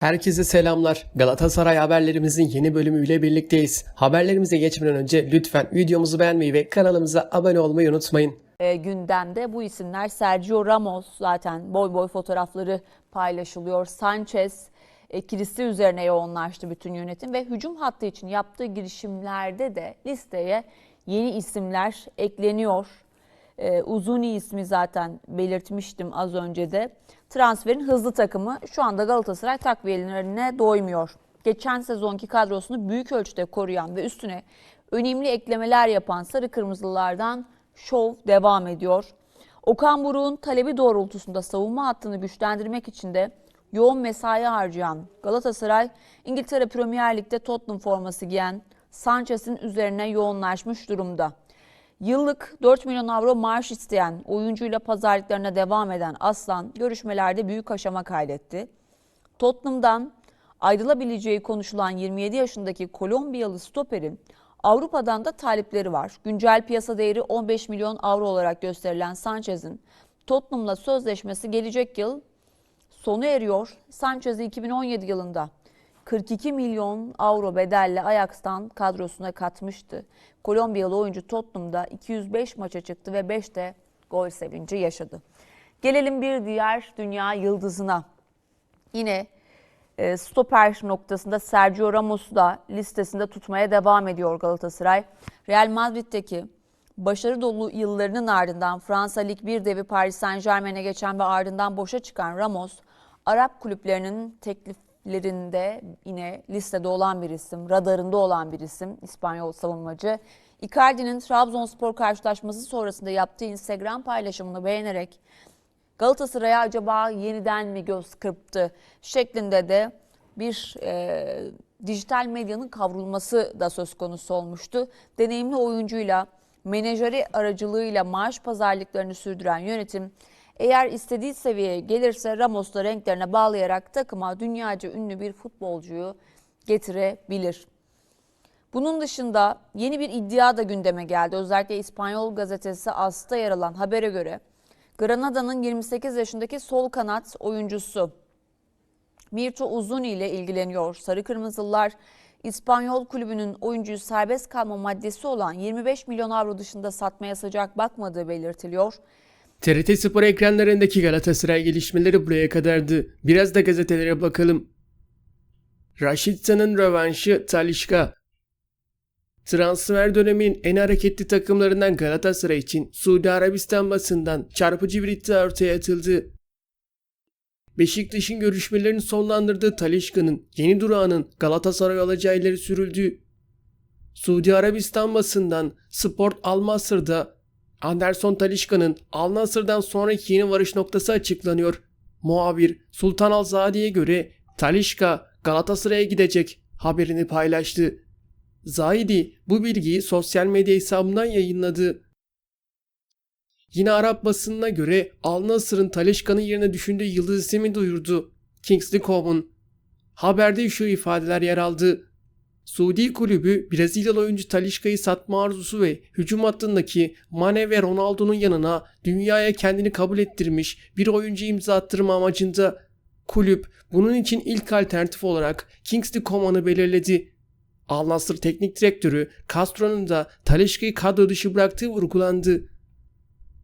Herkese selamlar. Galatasaray haberlerimizin yeni bölümüyle birlikteyiz. Haberlerimize geçmeden önce lütfen videomuzu beğenmeyi ve kanalımıza abone olmayı unutmayın. e, gündemde bu isimler Sergio Ramos zaten boy boy fotoğrafları paylaşılıyor. Sanchez ikilisi üzerine yoğunlaştı bütün yönetim ve hücum hattı için yaptığı girişimlerde de listeye yeni isimler ekleniyor. E, Uzuni ismi zaten belirtmiştim az önce de. Transferin hızlı takımı şu anda Galatasaray takviyelerine doymuyor. Geçen sezonki kadrosunu büyük ölçüde koruyan ve üstüne önemli eklemeler yapan sarı kırmızılardan şov devam ediyor. Okan Buruk'un talebi doğrultusunda savunma hattını güçlendirmek için de yoğun mesai harcayan Galatasaray, İngiltere Premier Lig'de Tottenham forması giyen Sanchez'in üzerine yoğunlaşmış durumda. Yıllık 4 milyon avro maaş isteyen oyuncuyla pazarlıklarına devam eden Aslan görüşmelerde büyük aşama kaydetti. Tottenham'dan ayrılabileceği konuşulan 27 yaşındaki Kolombiyalı stoperin Avrupa'dan da talipleri var. Güncel piyasa değeri 15 milyon avro olarak gösterilen Sanchez'in Tottenham'la sözleşmesi gelecek yıl sonu eriyor. Sanchez'i 2017 yılında 42 milyon avro bedelle Ajax'tan kadrosuna katmıştı. Kolombiyalı oyuncu Tottenham'da 205 maça çıktı ve 5'te gol sevinci yaşadı. Gelelim bir diğer dünya yıldızına. Yine e, stoper noktasında Sergio Ramos'u da listesinde tutmaya devam ediyor Galatasaray. Real Madrid'deki başarı dolu yıllarının ardından Fransa Lig 1 devi Paris Saint Germain'e geçen ve ardından boşa çıkan Ramos, Arap kulüplerinin tekliflerinde yine listede olan bir isim, radarında olan bir isim İspanyol savunmacı. Icardi'nin Trabzonspor karşılaşması sonrasında yaptığı Instagram paylaşımını beğenerek Galatasaray'a acaba yeniden mi göz kırptı şeklinde de bir e, dijital medyanın kavrulması da söz konusu olmuştu. Deneyimli oyuncuyla, menajeri aracılığıyla maaş pazarlıklarını sürdüren yönetim eğer istediği seviyeye gelirse Ramos'la renklerine bağlayarak takıma dünyaca ünlü bir futbolcuyu getirebilir. Bunun dışında yeni bir iddia da gündeme geldi. Özellikle İspanyol gazetesi AS'ta yer alan habere göre Granada'nın 28 yaşındaki sol kanat oyuncusu Mirto Uzuni ile ilgileniyor. Sarı Kırmızılılar İspanyol kulübünün oyuncuyu serbest kalma maddesi olan 25 milyon avro dışında satmaya sıcak bakmadığı belirtiliyor. TRT Spor ekranlarındaki Galatasaray gelişmeleri buraya kadardı. Biraz da gazetelere bakalım. Raşitsa'nın rövanşı Talişka. Transfer döneminin en hareketli takımlarından Galatasaray için Suudi Arabistan basından çarpıcı bir iddia ortaya atıldı. Beşiktaş'ın görüşmelerini sonlandırdığı Talişka'nın yeni durağının Galatasaray alacağı ileri sürüldü. Suudi Arabistan basından Sport Al Masr'da Anderson Talişka'nın Al Nassr'dan sonraki yeni varış noktası açıklanıyor. Muhabir Sultan Alzadi'ye göre Talişka Galatasaray'a gidecek haberini paylaştı. Zahidi bu bilgiyi sosyal medya hesabından yayınladı. Yine Arap basınına göre Al Nassr'ın Talişka'nın yerine düşündüğü yıldız ismi duyurdu. Kingsley Coman. Haberde şu ifadeler yer aldı. Suudi kulübü Brezilyalı oyuncu Talişka'yı satma arzusu ve hücum hattındaki Mane ve Ronaldo'nun yanına dünyaya kendini kabul ettirmiş bir oyuncu imza attırma amacında kulüp bunun için ilk alternatif olarak Kingsley Coman'ı belirledi. Al Nassr teknik direktörü Castro'nun da Talişka'yı kadro dışı bıraktığı vurgulandı.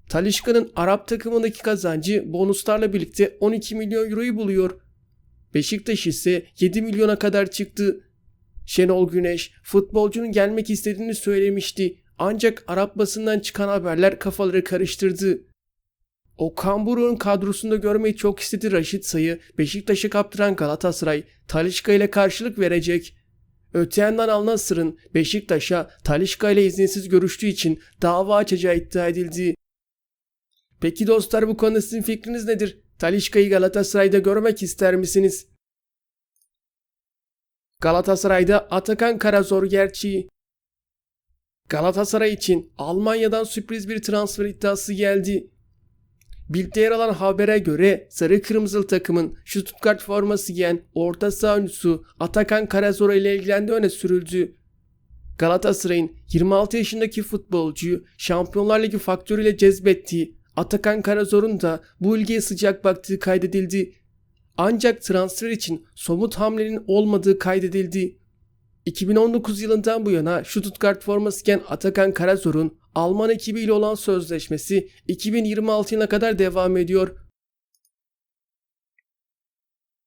Talişka'nın Arap takımındaki kazancı bonuslarla birlikte 12 milyon euroyu buluyor. Beşiktaş ise 7 milyona kadar çıktı. Şenol Güneş futbolcunun gelmek istediğini söylemişti ancak Arap basından çıkan haberler kafaları karıştırdı. Okan Buruk'un kadrosunda görmeyi çok istedi Raşit Say'ı Beşiktaş'a kaptıran Galatasaray Talişka ile karşılık verecek. Öte yandan Al Nassr'ın Beşiktaş'a Talişka ile izinsiz görüştüğü için dava açacağı iddia edildi. Peki dostlar bu konuda sizin fikriniz nedir? Talişka'yı Galatasaray'da görmek ister misiniz? Galatasaray'da Atakan Karazor gerçeği. Galatasaray için Almanya'dan sürpriz bir transfer iddiası geldi. Bild'de yer alan habere göre Sarı Kırmızılı takımın Stuttgart forması giyen orta saha oyuncusu Atakan Karazor ile ilgilendiği öne sürüldü. Galatasaray'ın 26 yaşındaki futbolcuyu Şampiyonlar Ligi faktörüyle cezbettiği Atakan Karazor'un da bu ilgiye sıcak baktığı kaydedildi. Ancak transfer için somut hamlenin olmadığı kaydedildi. 2019 yılından bu yana Stuttgart forması giyen Atakan Karazor'un Alman ekibiyle olan sözleşmesi 2026 yılına kadar devam ediyor.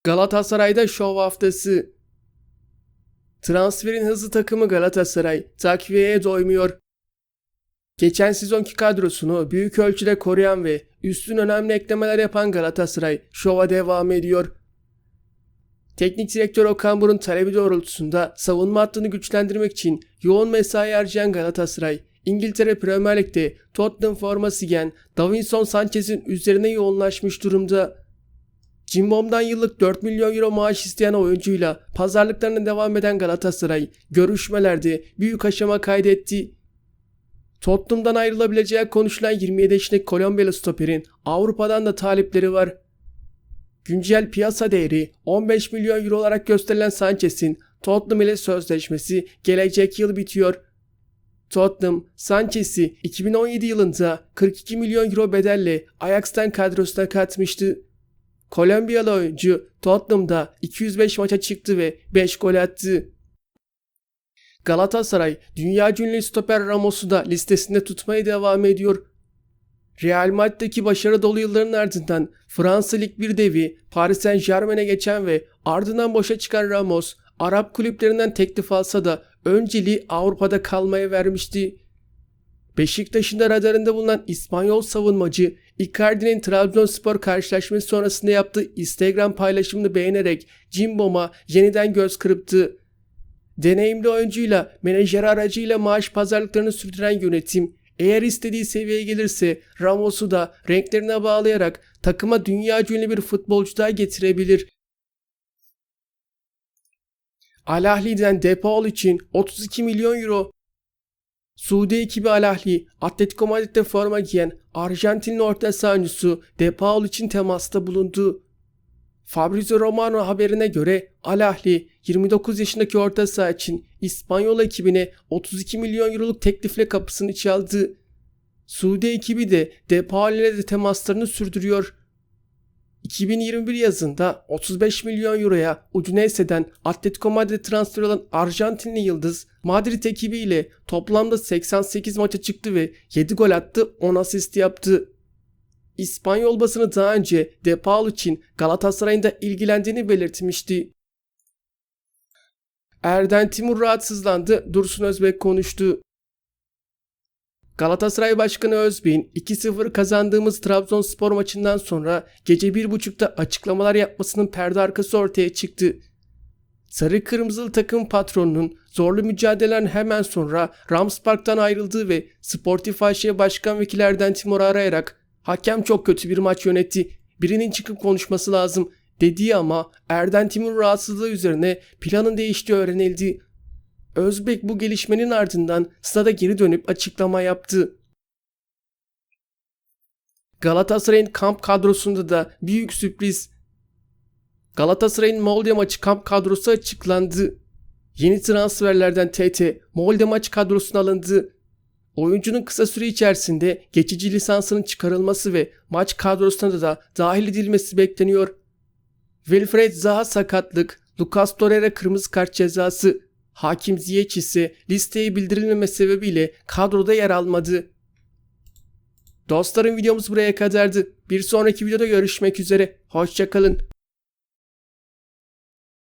Galatasaray'da şov haftası. Transferin hızlı takımı Galatasaray takviyeye doymuyor. Geçen sezonki kadrosunu büyük ölçüde koruyan ve üstün önemli eklemeler yapan Galatasaray şova devam ediyor. Teknik direktör Okan Buruk'un talebi doğrultusunda savunma hattını güçlendirmek için yoğun mesai harcayan Galatasaray, İngiltere Premier Lig'de Tottenham forması giyen Davinson Sanchez'in üzerine yoğunlaşmış durumda. Cimbom'dan yıllık 4 milyon euro maaş isteyen oyuncuyla pazarlıklarına devam eden Galatasaray görüşmelerde büyük aşama kaydetti. Tottenham'dan ayrılabileceği konuşulan 27 yaşındaki Kolombiyalı stoperin Avrupa'dan da talipleri var. Güncel piyasa değeri 15 milyon euro olarak gösterilen Sanchez'in Tottenham ile sözleşmesi gelecek yıl bitiyor. Tottenham, Sanchez'i 2017 yılında 42 milyon euro bedelle Ajax'tan kadrosuna katmıştı. Kolombiyalı oyuncu Tottenham'da 205 maça çıktı ve 5 gol attı. Galatasaray, dünya ünlü stoper Ramos'u da listesinde tutmaya devam ediyor. Real Madrid'deki başarı dolu yılların ardından Fransa Lig 1 devi Paris Saint Germain'e geçen ve ardından boşa çıkan Ramos, Arap kulüplerinden teklif alsa da önceliği Avrupa'da kalmaya vermişti. Beşiktaş'ın da radarında bulunan İspanyol savunmacı Icardi'nin Trabzonspor karşılaşması sonrasında yaptığı Instagram paylaşımını beğenerek Cimbom'a yeniden göz kırptı. Deneyimli oyuncuyla menajer aracıyla maaş pazarlıklarını sürdüren yönetim eğer istediği seviyeye gelirse Ramos'u da renklerine bağlayarak takıma dünya ünlü bir futbolcu daha getirebilir. Al Ahly'den Depaul için 32 milyon euro. Suudi ekibi Al Ahly, Atletico Madrid'de forma giyen Arjantinli orta sahancısı Depaul için temasta bulundu. Fabrizio Romano haberine göre Al Ahly 29 yaşındaki orta saha için İspanyol ekibine 32 milyon euroluk teklifle kapısını çaldı. Suudi ekibi de Depaul ile de temaslarını sürdürüyor. 2021 yazında 35 milyon euroya Udinese'den Atletico Madrid transfer olan Arjantinli yıldız Madrid ekibiyle toplamda 88 maça çıktı ve 7 gol attı 10 asist yaptı. İspanyol basını daha önce De Paul için Galatasaray'ın ilgilendiğini belirtmişti. Erden Timur rahatsızlandı, Dursun Özbek konuştu. Galatasaray Başkanı Özbek'in 2-0 kazandığımız Trabzonspor maçından sonra gece 1.30'da açıklamalar yapmasının perde arkası ortaya çıktı. Sarı Kırmızılı takım patronunun zorlu mücadelelerin hemen sonra Rams Park'tan ayrıldığı ve Sportif AŞ Başkan Vekili Erden Timur'u arayarak hakem çok kötü bir maç yönetti, birinin çıkıp konuşması lazım dediği ama Erden Timur rahatsızlığı üzerine planın değiştiği öğrenildi. Özbek bu gelişmenin ardından stada geri dönüp açıklama yaptı. Galatasaray'ın kamp kadrosunda da büyük sürpriz. Galatasaray'ın Molde maçı kamp kadrosu açıklandı. Yeni transferlerden TT Molde maç kadrosuna alındı. Oyuncunun kısa süre içerisinde geçici lisansının çıkarılması ve maç kadrosuna da dahil edilmesi bekleniyor. Wilfred Zaha sakatlık, Lucas Torreira kırmızı kart cezası, Hakim Ziyech ise listeye bildirilmeme sebebiyle kadroda yer almadı. Dostlarım videomuz buraya kadardı. Bir sonraki videoda görüşmek üzere. Hoşçakalın.